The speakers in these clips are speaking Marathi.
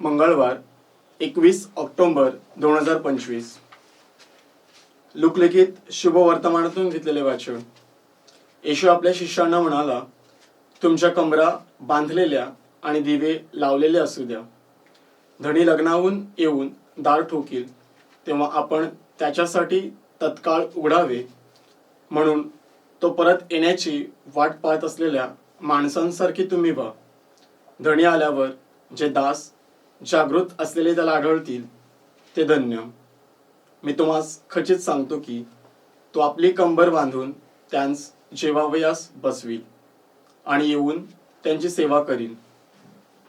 मंगळवार एकवीस ऑक्टोंबर दोन हजार पंचवीस. लुकलिखित शुभ वर्तमानातून घेतलेले वाचन. येशू आपल्या शिष्यांना म्हणाला तुमच्या कमरा बांधलेल्या आणि दिवे लावलेले असू द्या. धनी लग्नाहून येऊन दार ठोकील तेव्हा आपण त्याच्यासाठी तत्काळ उघडावे. म्हणून तो परत येण्याची वाट पाहत असलेल्या माणसांसारखी तुम्ही व्हा. धणी आल्यावर जे दास जागृत असलेले त्याला आढळतील ते धन्य. मी तुम्हास खचित सांगतो की तो आपली कंबर बांधून त्यांस जेवावयास बसवी आणि येऊन त्यांची सेवा करील.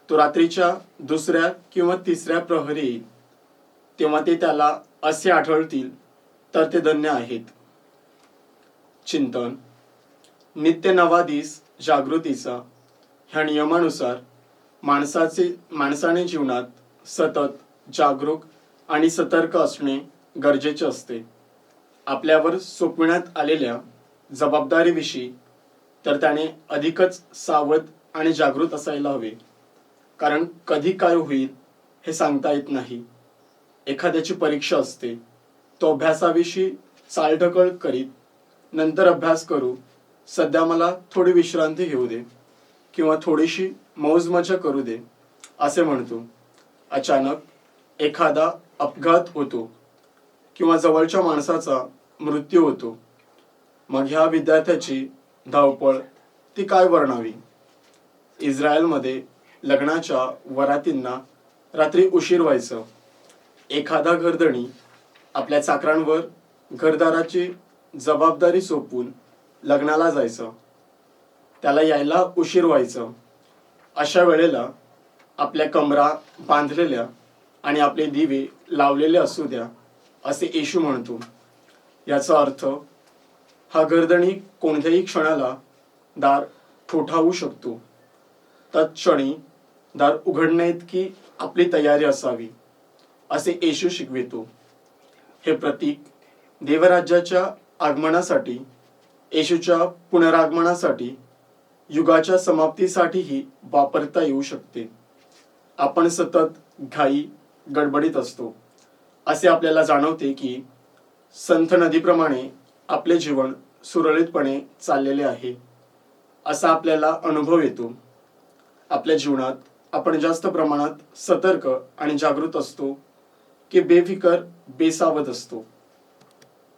तो रात्रीच्या दुसऱ्या किंवा तिसऱ्या प्रहरी येईल. तेव्हा ते त्याला असे आढळतील तर ते धन्य आहेत. चिंतन. नित्य नवादिस जागृतीचा ह्या नियमानुसार माणसाचे माणसाने जीवनात सतत जागरूक आणि सतर्क असणे गरजेचे असते. आपल्यावर सोपविण्यात आलेल्या जबाबदारीविषयी तर त्याने अधिकच सावध आणि जागृत असायला हवे. कारण कधी काय होईल हे सांगता येत नाही. एखाद्याची परीक्षा असते. तो अभ्यासाविषयी चालढकळ करीत नंतर अभ्यास करू. सध्या मला थोडी विश्रांती घेऊ दे. किंवा थोडीशी मौजमजा करू दे असे म्हणतो. अचानक एखादा अपघात होतो किंवा जवळच्या माणसाचा मृत्यू होतो. मग ह्या विद्यार्थ्याची धावपळ ती काय वर्णावी? इस्रायलमध्ये लग्नाच्या वरातींना रात्री उशीर व्हायचं. एखादा घरधणी आपल्या चाकरांवर घरदाराची जबाबदारी सोपवून लग्नाला जायचं. त्याला यायला उशीर व्हायचं. अशा वेळेला आपल्या कमरा बांधलेल्या आणि आपले दिवे लावलेले असू द्या असे येशू म्हणतो. याचा अर्थ हा गर्दणी कोणत्याही क्षणाला दार ठोठावू शकतो. तत्क्षणी दार उघडण्याइतकी आपली तयारी असावी असे येशू शिकवितो. हे प्रतीक देवराज्याच्या आगमनासाठी येशूच्या पुनरागमनासाठी युगाच्या समाप्तीसाठीही वापरता येऊ शकते. आपण सतत घाई गडबडीत असतो. असे आपल्याला जाणवते की संथ नदीप्रमाणे आपले जीवन सुरळीतपणे चाललेले आहे. असा आपल्याला अनुभव येतो. आपल्या जीवनात आपण जास्त प्रमाणात सतर्क आणि जागृत असतो की बेफिकर बेसावत असतो.